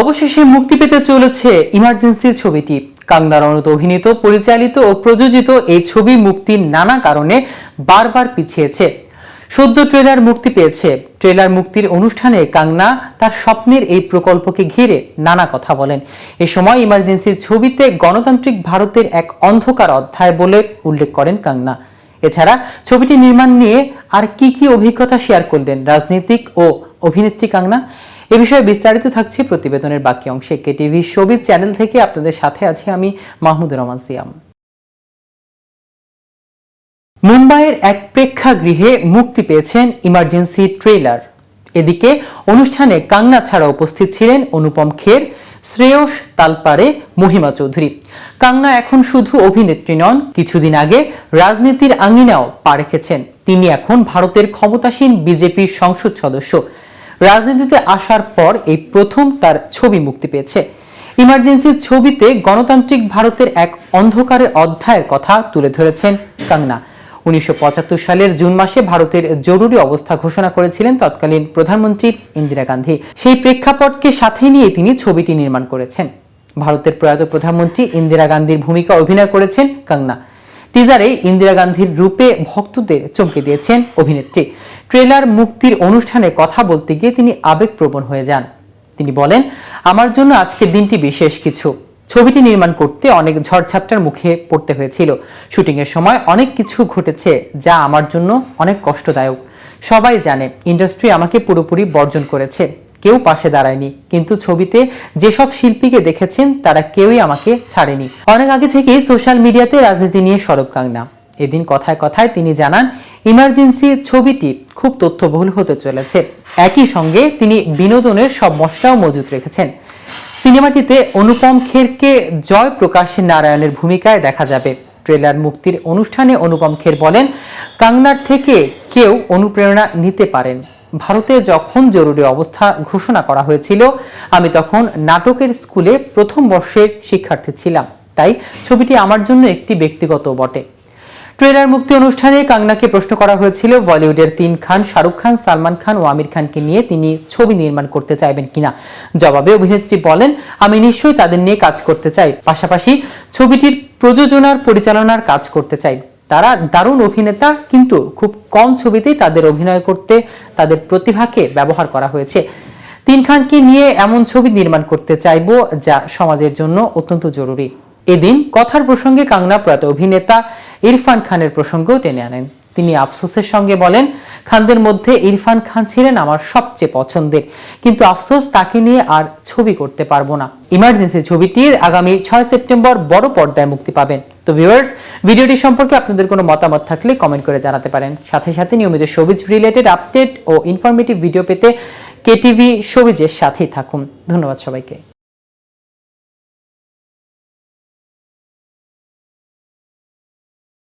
অবশেষে মুক্তি পেতে চলেছে ইমার্জেন্সি ছবিটি। কাঙ্গনা রণত অভিনীত, পরিচালিত ও প্রযোজিত এই ছবি মুক্তির নানা কারণে বারবার পিছিয়েছে। সদ্য ট্রেলার মুক্তি পেয়েছে। ট্রেলার মুক্তির অনুষ্ঠানে কাঙ্গনা তার স্বপ্নের এই প্রকল্পকে ঘিরে নানা কথা বলেন। এ সময় ইমার্জেন্সি ছবিতে গণতান্ত্রিক ভারতের এক অন্ধকার অধ্যায় বলে উল্লেখ করেন কাঙ্গনা এছাড়া ছবিটি নির্মাণ নিয়ে আর কি কি অভিজ্ঞতা শেয়ার করলেন রাজনীতিক ও অভিনেত্রী কাঙ্গনা এ বিষয়ে বিস্তারিত থাকছে প্রতিবেদনের বাকি অংশে কে টিভি শোবিজ চ্যানেল থেকে। আপনাদের সাথে আছি আমি মাহমুদুর রহমান সিয়াম। মুম্বাইয়ের এক প্রেক্ষাগৃহে মুক্তি পেয়েছেন ইমার্জেন্সি ট্রেলার এদিকে অনুষ্ঠানে কাংনা ছাড়া উপস্থিত ছিলেন অনুপম খের, শ্রেয়স তালপারে মহিমা চৌধুরী। কাংনা এখন শুধু অভিনেত্রী নন, কিছুদিন আগে রাজনীতির আঙিনাও পা রেখেছেন। তিনি এখন ভারতের ক্ষমতাসীন বিজেপির সংসদ সদস্য। রাজনীতিতে আসার পর এই প্রথম তার ছবি মুক্তি পেয়েছে। ইমার্জেন্সি ছবিতে গণতান্ত্রিক ভারতের এক অন্ধকারের অধ্যায়ের কথা তুলে ধরেছেন কাংনা। উনিশশো সালের জুন মাসে ভারতের জরুরি অবস্থা ঘোষণা করেছিলেন তৎকালীন প্রধানমন্ত্রী ইন্দিরা গান্ধী। সেই প্রেক্ষাপটকে সাথে নিয়ে তিনি ছবিটি নির্মাণ করেছেন। ভারতের প্রয়াত প্রধানমন্ত্রী ইন্দিরা গান্ধীর ভূমিকা অভিনয় করেছেন কাংনা। টিজারে ইন্দিরা গান্ধীর রূপে ভক্তদের চমকে দিয়েছেন অভিনেত্রী। ট্রেলার মুক্তির অনুষ্ঠানে কথা বলতে গিয়ে তিনি আবেগপ্রবণ হয়ে যান। তিনি বলেন, আমার জন্য আজকের দিনটি বিশেষ কিছু। ছবিটি নির্মাণ করতে অনেক ঝড়ঝাপটার মুখে পড়তে হয়েছিল। শুটিংয়ের সময় অনেক কিছু ঘটেছে যা আমার জন্য অনেক কষ্টদায়ক। সবাই জানে, ইন্ডাস্ট্রি আমাকে পুরোপুরি বর্জন করেছে। কেউ পাশে দাঁড়ায়নি। কিন্তু ছবিতে যেসব শিল্পীকে দেখেছেন, তারা কেউই আমাকে ছাড়েনি। অনেক আগে থেকেই সোশ্যাল মিডিয়াতে রাজনীতি নিয়ে সরব কাংনা। এদিন কথায় কথায় তিনি জানান, ইমার্জেন্সি ছবিটি খুব তথ্যবহুল হতে চলেছে। একই সঙ্গে তিনি বিনোদনের সব মশলাও মজুত রেখেছেন। সিনেমাটিতে অনুপম খেরকে জয় প্রকাশ নারায়ণের ভূমিকায় দেখা যাবে। ট্রেলার মুক্তির অনুষ্ঠানে অনুপম খের বলেন, কাংনার থেকে কেউ অনুপ্রেরণা নিতে পারেন। ভারতে যখন জরুরি অবস্থা ঘোষণা করা হয়েছিল, আমি তখন নাটকের স্কুলে প্রথম বর্ষের শিক্ষার্থী ছিলাম। তাই ছবিটি আমার জন্য একটি ব্যক্তিগত বটে। ট্রেলার মুক্তি অনুষ্ঠানে কাংনাকে প্রশ্ন করা হয়েছিল, বলিউডের তিন খান, শাহরুখ খান, সালমান খান ও আমির খানকে নিয়ে তিনি ছবি নির্মাণ করতে চাইবেন কিনা? জবাবে অভিনেত্রী বলেন, আমি নিশ্চয়ই তাদের নিয়ে কাজ করতে চাই। পাশাপাশি ছবিটির প্রযোজনার পরিচালনার কাজ করতে চাই। তারা দারুণ অভিনেতা, কিন্তু খুব কম ছবিতেই তাদের অভিনয় করতে, তাদের প্রতিভাকে ব্যবহার করা হয়েছে। তিন খানকে নিয়ে এমন ছবি নির্মাণ করতে চাইব, যা সমাজের জন্য অত্যন্ত জরুরি। এদিন কথার প্রসঙ্গে কাংনা প্রয়াত অভিনেতা ইরফান খানের প্রসঙ্গও টেনে আনেন। তিনি আফসোসের সঙ্গে বলেন, খানদের মধ্যে ইরফান খান ছিলেন আমার সবচেয়ে পছন্দের। কিন্তু আফসোস তাকে নিয়ে আর ছবি করতে পারব না। ইমার্জেন্সি ছবিটির আগামী ছয় সেপ্টেম্বর বড় পর্দায় মুক্তি পাবেন। তো ভিউয়ার্স, ভিডিওটি সম্পর্কে আপনাদের কোনো মতামত থাকলে কমেন্ট করে জানাতে পারেন। সাথে সাথে নিয়মিত সবুজ রিলেটেড আপডেট ও ইনফরমেটিভ ভিডিও পেতে কেটিভি সবিজের সাথেই থাকুন। ধন্যবাদ সবাইকে।